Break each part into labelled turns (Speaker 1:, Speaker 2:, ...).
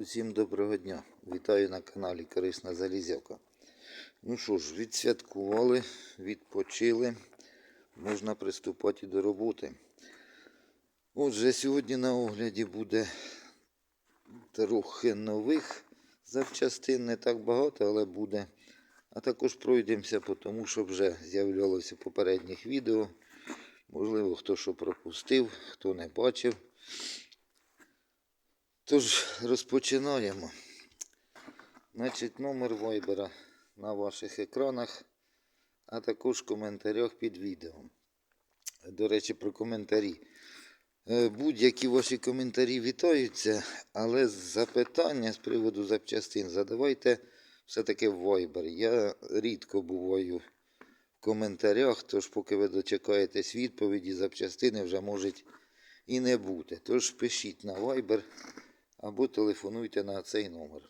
Speaker 1: Усім доброго дня. Вітаю на каналі Корисна Залізяка. Ну що ж, відсвяткували, відпочили. Можна приступати до роботи. Отже, сьогодні на огляді буде трохи нових запчастин, не так багато, але буде. А також пройдемося тому, що вже з'являлося в попередніх відео. Можливо, хто що пропустив, хто не бачив. Тож розпочинаємо. Значить, номер вайбера на ваших екранах, а також в коментарях під відео. До речі, про коментарі. Е, Будь-які ваші коментарі вітаються, але запитання з приводу запчастин задавайте все-таки в Viber. Я рідко буваю в коментарях, тож поки ви дочекаєтесь відповіді, запчастини вже можуть і не бути. Тож пишіть на Viber або телефонуйте на цей номер.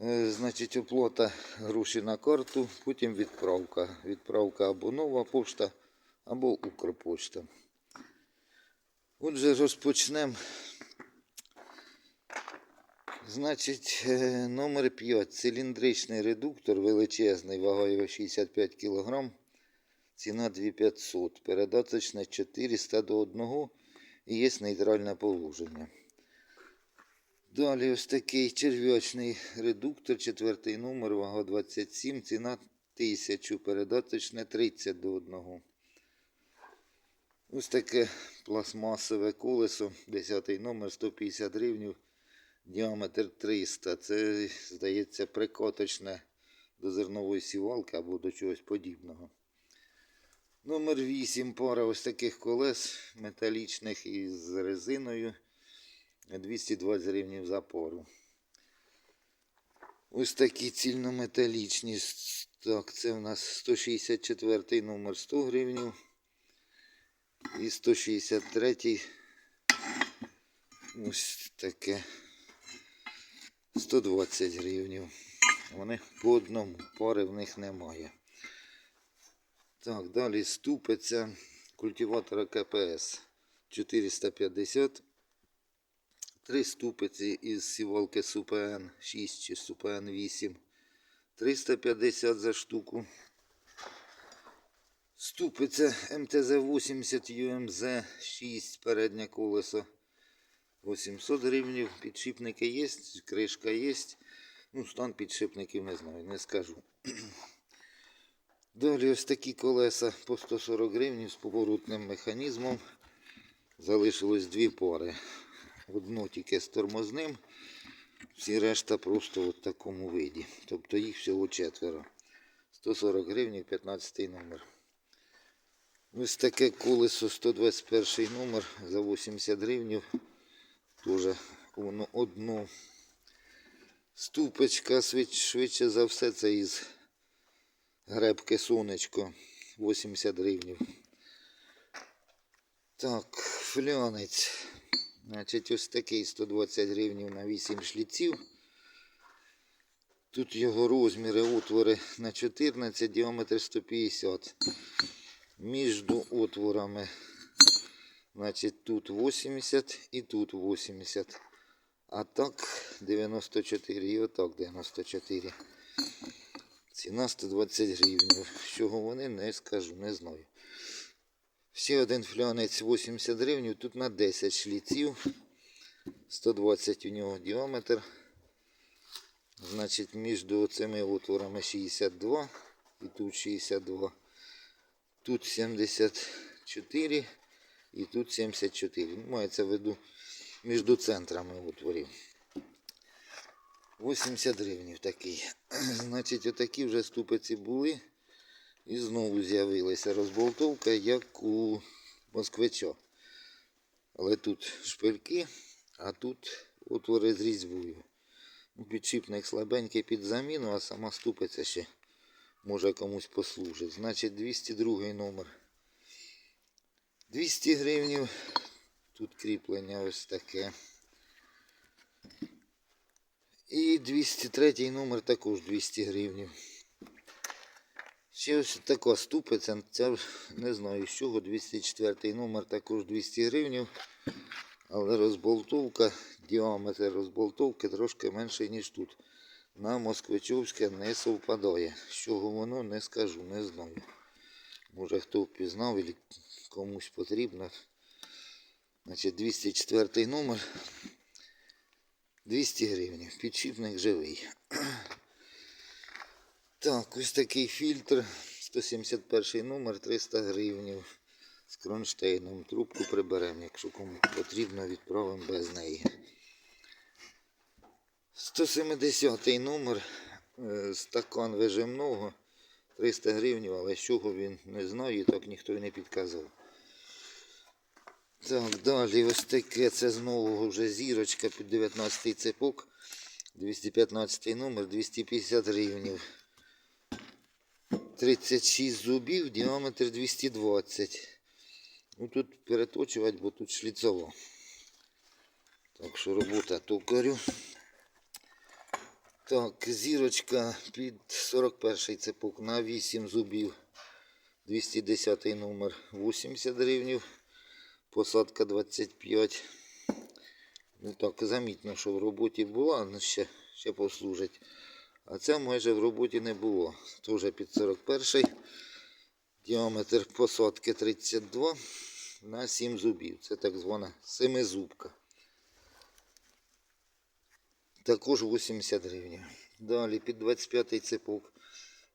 Speaker 1: Е, Значить, оплата гроші на карту, потім відправка. Відправка або нова пошта, або Укрпошта. Отже, розпочнемо. Значить, е, номер 5. Циліндричний редуктор величезний, вагою 65 кг. Ціна 2500. Передаточне 400 до 1 і є нейтральне положення. Далі ось такий черв'ячний редуктор, четвертий номер, вага 27, ціна 1000, передаточне 30 до 1. Ось таке пластмасове колесо, 10 номер, 150 гривень, діаметр 300. Це, здається, прикоточне до зернової сівалки або до чогось подібного. Номер 8 пара ось таких колес металічних із резиною. 220 гривень за пару. Ось такі цільнометалічні. Так, це у нас 164 номер 100 гривень. І 163 ось таке 120 гривень. Вони по одному, пари в них немає. Так, далі ступиця культиватора КПС 450 Три ступиці із сівалки СУПН 6 чи СУПН 8. 350 за штуку. Ступиця МТЗ-80 ЮМЗ 6 переднє колесо 800 гривень. Підшипники є, кришка є. Ну, стан підшипників не знаю, не скажу. Далі ось такі колеса по 140 гривень з поворотним механізмом. Залишилось дві пари. Одну тільки з тормозним, всі решта просто в такому виді. Тобто їх всього четверо. 140 гривень, 15 номер. Ось таке колесо 121 номер за 80 гривень. Теж воно одну. Ступочка швидше за все це із гребки сонечко 80 гривень. Так, флянець. Значить, ось такий 120 гривень на 8 шліців. Тут його розміри отвори на 14, діаметр 150. Між отворами, значить, тут 80 і тут 80. А так 94 і отак 94. Ціна 120 гривень. Чого вони не скажу, не знаю. Ще один флянець 80 гривень, тут на 10 шліців. 120 у нього діаметр. Значить, між цими отворами 62 і тут 62. Тут 74 і тут 74. Ну, мається в виду між центрами отворів. 80 гривень такий. Значить, отакі вже ступиці були. І знову з'явилася розболтовка, як у москвича. Але тут шпильки, а тут отвори з різьбою. Ну, Підшипник слабенький під заміну, а сама ступиця ще може комусь послужить. Значить 202 номер. 200 гривень. Тут кріплення ось таке. І 203 номер також 200 гривень. Ще ось така ступиця, ця не знаю з чого, 204 номер також 200 гривень, але розболтовка діаметр розболтовки трошки менший, ніж тут. На москвичовське не совпадає. З чого воно не скажу, не знаю. Може хто впізнав або комусь потрібно. Значить 204 номер. 200 гривень. Підшипник живий. Так, ось такий фільтр. 171 номер 300 гривень. З кронштейном. Трубку приберемо, якщо кому потрібно, відправимо без неї. 170 номер. е, Стакан вижимного. 300 гривень, але з чого він не знає, так ніхто й не підказав. Так, далі ось таке, це з нового вже зірочка під 19 цепок. 215 номер, 250 гривень. 36 зубів, діаметр 220. Ну тут переточувати, бо тут шліцово. Так що робота токарю. Так, зірочка під 41-й цепок на 8 зубів. 210 номер 80 гривень. Посадка 25. Ну так, замітно, що в роботі була, але ще, ще послужить. А ця майже в роботі не було. Теж під 41-й Діаметр посадки 32 на 7 зубів. Це так звана семизубка. Також 80 гривень. Далі під 25-й цепок.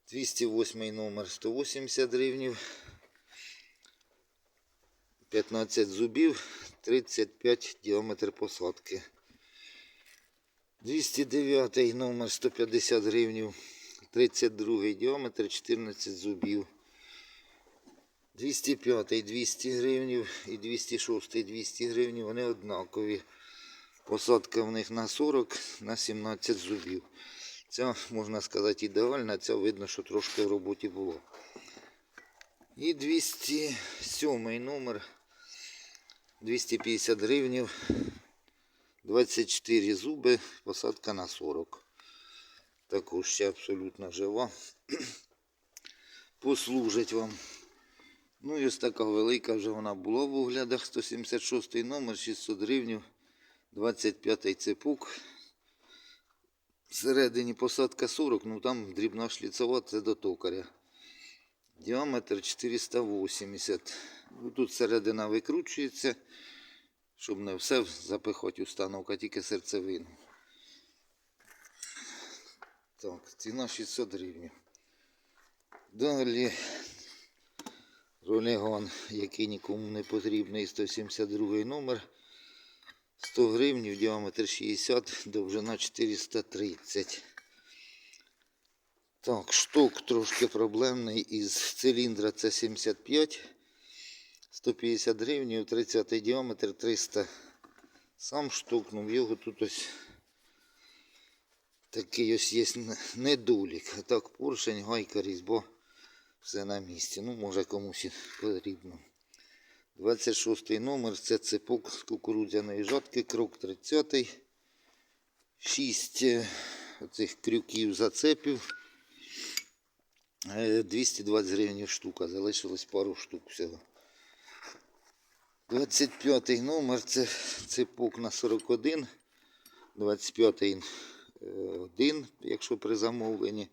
Speaker 1: 208 номер 180 гривень. 15 зубів, 35 діаметр посадки. 209 номер 150 гривень, 32 діаметр, 14 зубів. 205 200 гривень і 206 200 гривень, вони однакові. Посадка в них на 40, на 17 зубів. Ця, можна сказати, ідеальна, ця видно, що трошки в роботі було. І 207 номер 250 гривень, 24 зуби, посадка на 40. Також ще абсолютно жива. Послужить вам. Ну і ось така велика вже вона була в оглядах. 176 номер, 600 гривень, 25 цепок. Всередині посадка 40, ну там дрібна шліцова, це до токаря. Діаметр 480. Ну, Тут середина викручується, щоб не все запихати установок, а тільки серцевину. Так, ціна 600 гривень. Далі ролігон, який нікому не потрібний, 172 номер. 100 гривень, діаметр 60, довжина 430. Так, шток трошки проблемний із циліндра це 75, 150 гривень, 30 діаметр 300. Сам шток, ну його тут ось такий ось є недолік. А так поршень, гайка, різьба, все на місці. Ну, може комусь і потрібно. 26 номер це цепок з кукурудзяної жатки, крок 30. 6 оцих крюків зацепів. Е, 220 гривень штука, залишилось пару штук всього. 25 номер це цепок на 41. 25 е, 1, якщо при замовленні.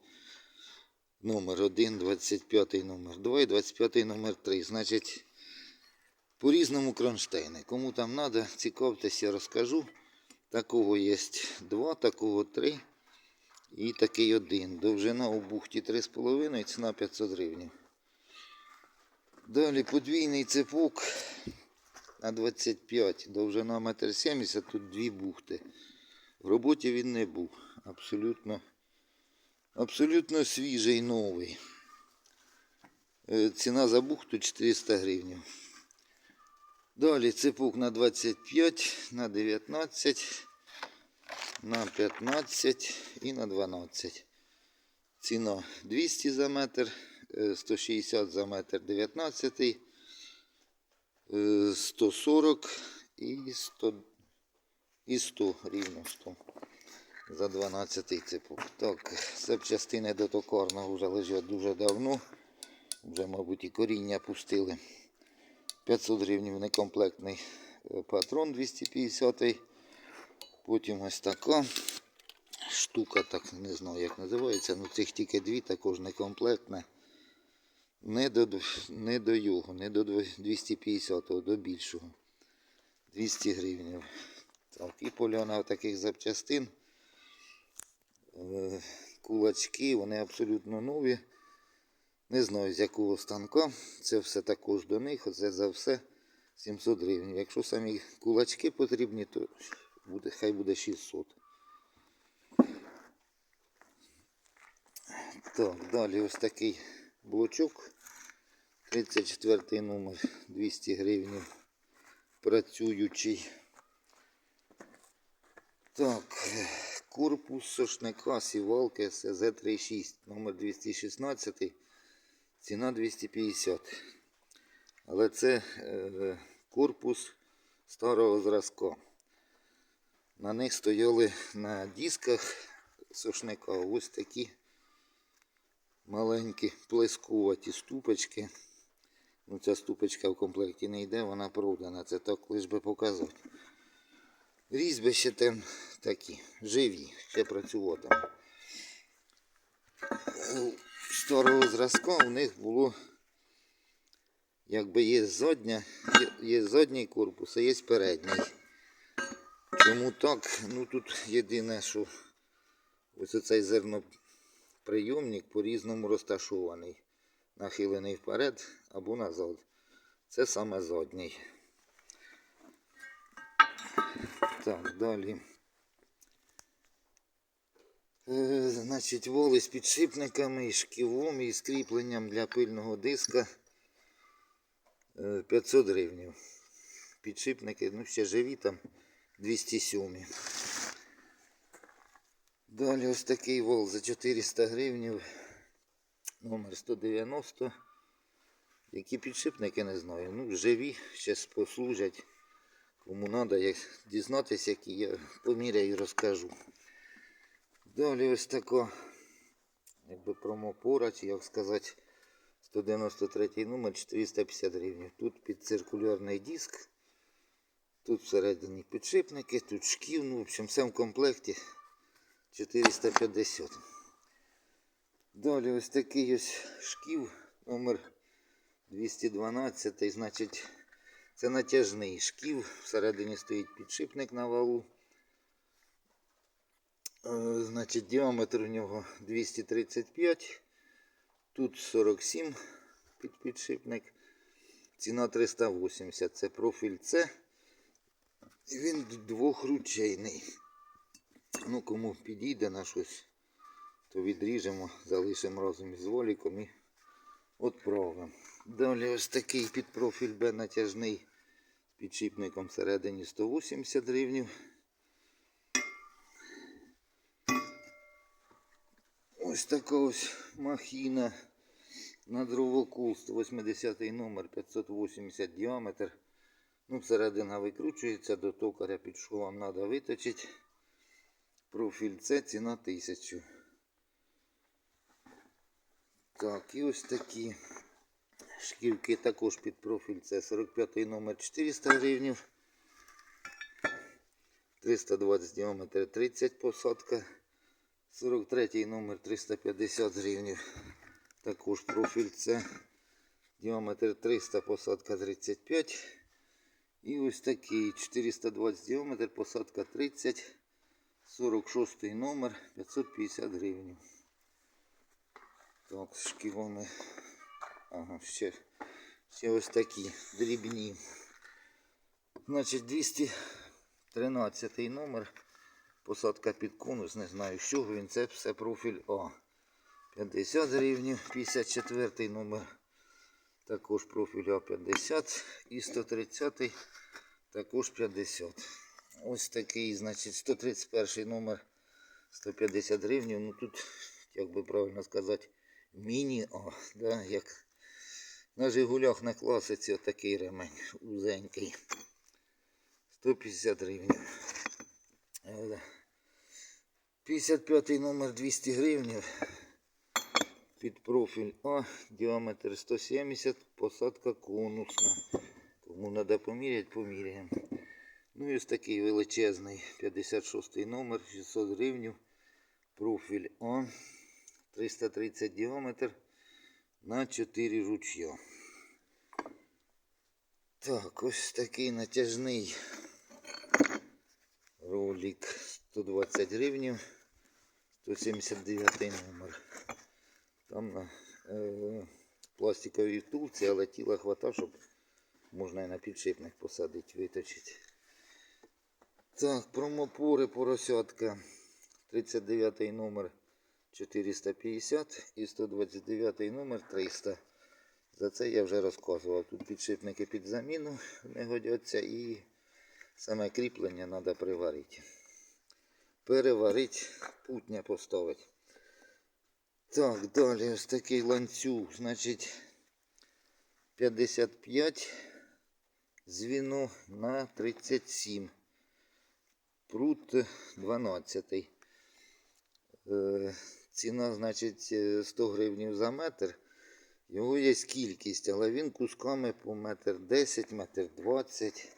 Speaker 1: Номер 1, 25 номер 2 і 25 номер 3. Значить, по різному кронштейни. Кому там треба, цікавтеся, розкажу. Такого є два, такого три. І такий один. Довжина у бухті 3,5, ціна 500 гривень. Далі подвійний цепок на 25, довжина 1,70 м, тут дві бухти. В роботі він не був. Абсолютно, абсолютно свіжий новий. Е, Ціна за бухту 400 гривень. Далі цепок на 25, на 19, на 15 і на 12. Ціна 200 за метр, е, 160 за метр 19, е, 140 і 100, і 100 рівно 100 за 12 цепок. Так, запчастини до токарного вже лежать дуже давно. Вже, мабуть, і коріння пустили. 500 гривень некомплектний е, патрон 250 Потім ось така штука, так не знаю як називається, ну цих тільки дві, також не комплектне. Не до, не до його, не до 250, а до більшого. 200 гривень. Так, і поляна таких запчастин. Е, Кулачки, вони абсолютно нові. Не знаю з якого станка. Це все також до них. Оце за все 700 гривень. Якщо самі кулачки потрібні, то буде, хай буде 600. Так, далі ось такий блочок. 34 номер 200 гривень. Працюючий. Так, корпус сошника сівалки СЗ-36, номер 216, ціна 250. Але це е, корпус старого зразка. На них стояли на дисках сошника ось такі маленькі плескуваті ступочки. Ну, ця ступочка в комплекті не йде, вона продана. Це так лиш би показати. Різьби ще там такі, живі, ще працюватимуть. У Старого зразка у них було, якби є задня, є, задній корпус, а є передній. Чому так? Ну тут єдине, що ось оцей зерноприйомник по-різному розташований. Нахилений вперед або назад. Це саме задній. Так, далі. Е, значить, воли з підшипниками, і шківом і з кріпленням для пильного диска е, 500 гривень. Підшипники, ну ще живі там 207. Далі ось такий вол за 400 гривень. Номер 190. Які підшипники не знаю. Ну, живі, ще послужать. Кому треба, як дізнатися, які я поміряю і розкажу. Далі ось така, якби промопора, чи як сказати, 193 номер 450 гривень. Тут під циркулярний диск, тут всередині підшипники, тут шків, ну, в общем, все в комплекті 450. Далі ось такий ось шків номер 212, значить, це натяжний шків. Всередині стоїть підшипник на валу. Е, Значить, діаметр у нього 235. Тут 47 під підшипник. Ціна 380. Це профіль С. Він двохручейний. Ну, кому підійде на щось, то відріжемо, залишимо разом із воліком і відправимо. Далі ось такий під профіль Б натяжний з підшипником всередині 180 гривень. Ось така ось махіна на дровокул 180 номер 580 діаметр. Ну, всередина викручується, до токаря під вам треба виточити. Профіль С, ціна 1000. Так, і ось такі шківки також під профіль С. 45 номер 400 гривень. 320 діаметр 30 посадка. 43 номер 350 гривень. Також профіль С. Діаметр 300, посадка 35. І ось такий 420 діаметр, посадка 30. 46 номер 550 гривень. Так, шківами. Ага, ще, ще ось такі дрібні. Значить, 213 номер. Посадка під конус, не знаю, чого він. Це все профіль А. 50 гривень, 54 номер. Також профіль А 50 і 130 також 50. Ось такий, значить, 131 номер 150 гривень. Ну тут, як би правильно сказати, міні-А. Да, як на Жигулях на класиці отакий ремень узенький. 150 гривень. Е, 55 номер 200 гривень. Під профіль А, діаметр 170, посадка конусна. Кому треба поміряти, поміряємо. Ну і ось такий величезний 56 номер, 600 гривень, профіль О, 330 діаметр на 4 ручья. Так, ось такий натяжний ролик 120 гривень, 179 номер. Там на е, пластиковій втулці, але тіла хватає, щоб можна і на підшипник посадити, виточити. Так, промопори поросятка. 39 номер 450 і 129 номер 300. За це я вже розказував. Тут підшипники під заміну не годяться і саме кріплення треба приварити. Переварити, путня поставити. Так, далі ось такий ланцюг, значить 55 звіно на 37. Прут 12. Е, Ціна, значить, е, 100 гривень за метр. Його є кількість, але він кусками по метр 10, метр 20.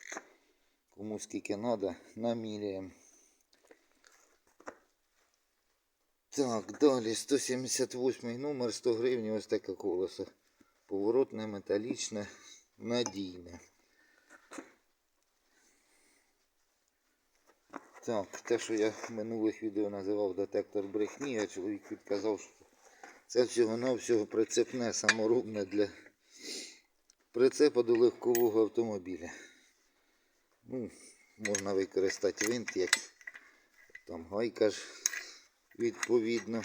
Speaker 1: Кому скільки треба, наміряємо. Так, далі 178 номер, 100 гривень, ось таке колесо. Поворотне, металічне, надійне. Так, те, що я в минулих відео називав детектор брехні, а чоловік підказав, що це всього-навсього прицепне саморобне для прицепа до легкового автомобіля. Ну, можна використати винт, як там гайка ж відповідно.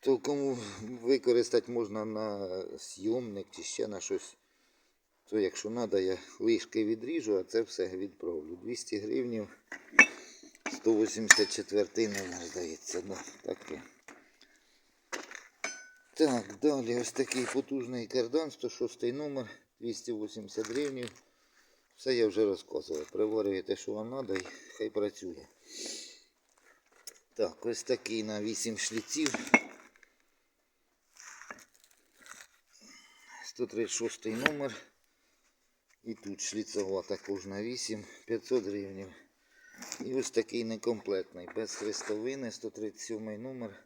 Speaker 1: То кому використати можна на зйомник чи ще на щось. То якщо треба, я лишки відріжу, а це все відправлю. 200 гривень. 184 номер, здається. Ну, таке. Так, далі ось такий потужний кардан, 106 номер, 280 гривень. Все я вже розказував. Приварюєте, що вам треба, і хай працює. Так, ось такий на 8 шліців. 136 номер. І тут шліцова також на 8, 500 гривень. І ось такий некомплектний, без хрестовини, 137 номер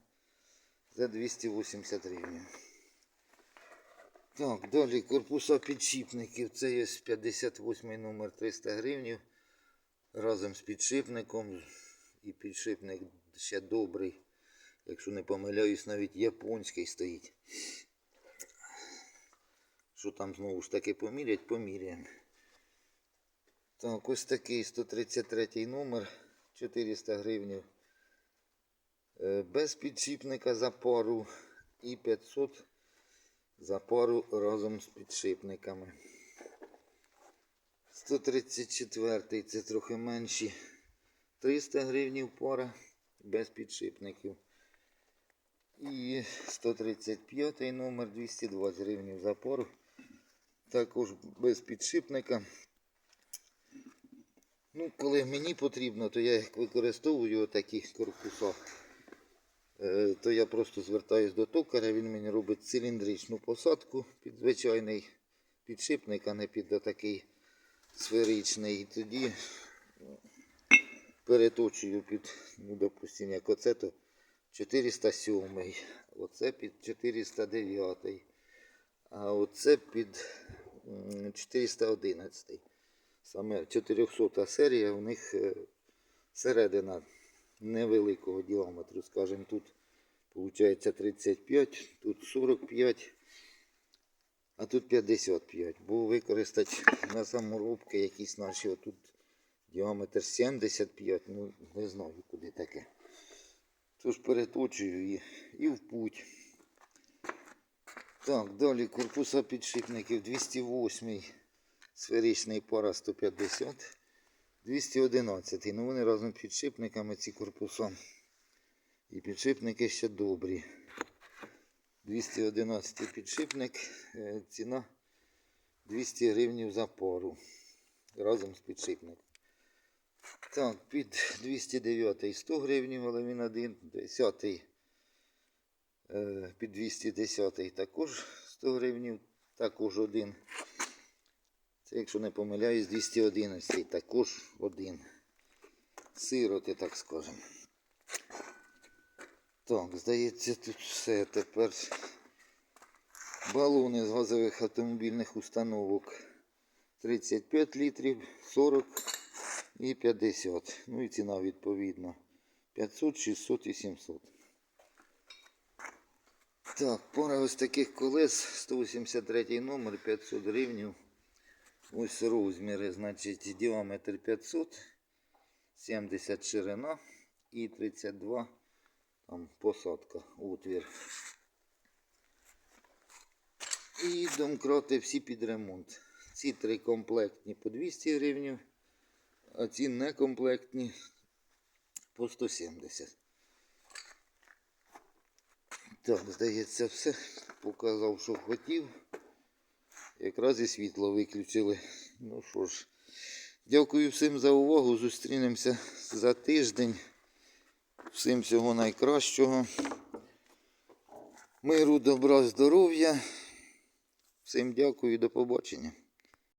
Speaker 1: за 280 гривень. Так, далі корпуса підшипників. Це є 58 номер 300 гривень. Разом з підшипником. І підшипник ще добрий. Якщо не помиляюсь, навіть японський стоїть. Що там знову ж таки помірять, поміряємо. Так, ось такий 133 номер, 400 гривень. Без підшипника за пару і 500 за пару разом з підшипниками. 134 це трохи менші. 300 гривень пара без підшипників. І 135 номер 220 гривень за пару. Також без підшипника. Ну, коли мені потрібно, то я їх використовую такі корпуса. Е, То я просто звертаюсь до токаря, він мені робить циліндричну посадку під звичайний підшипник, а не під такий сферичний. І тоді переточую під, ну, допустим, як оце, то 407, оце під 409, а оце під 411. Саме 400 серія, у них е, середина невеликого діаметру, скажімо, тут виходить 35, тут 45, а тут 55. Бо використати на саморобки якісь наші, отут діаметр 75, ну не знаю куди таке. Тож переточую і, і в путь. Так, далі корпуса підшипників 208 сферичний пара 150, 211. Ну вони разом з підшипниками ці корпуса. І підшипники ще добрі. 211 підшипник, е, ціна 200 гривень за пару. Разом з підшипником. Так, під 209 100 гривень, але він один, 10 е, під 210 також 100 гривень, також один. Це, якщо не помиляюсь, 211 також один. Сироти, так скажемо. Так, здається, тут все. Тепер балони з газових автомобільних установок. 35 літрів, 40 і 50. Ну і ціна відповідно. 500, 600 і 700. Так, пара ось таких колес, 183 номер, 500 гривень. Ось розміри, значить, діаметр 500, 70 ширина і 32 там посадка, отвір. І домкрати всі під ремонт. Ці три комплектні по 200 гривень, а ці некомплектні по 170. Так, здається, все. Показав, що хотів. Якраз і світло виключили. Ну що ж, дякую всім за увагу. Зустрінемося за тиждень. Всім всього найкращого. Миру, добра, здоров'я. Всім дякую до побачення.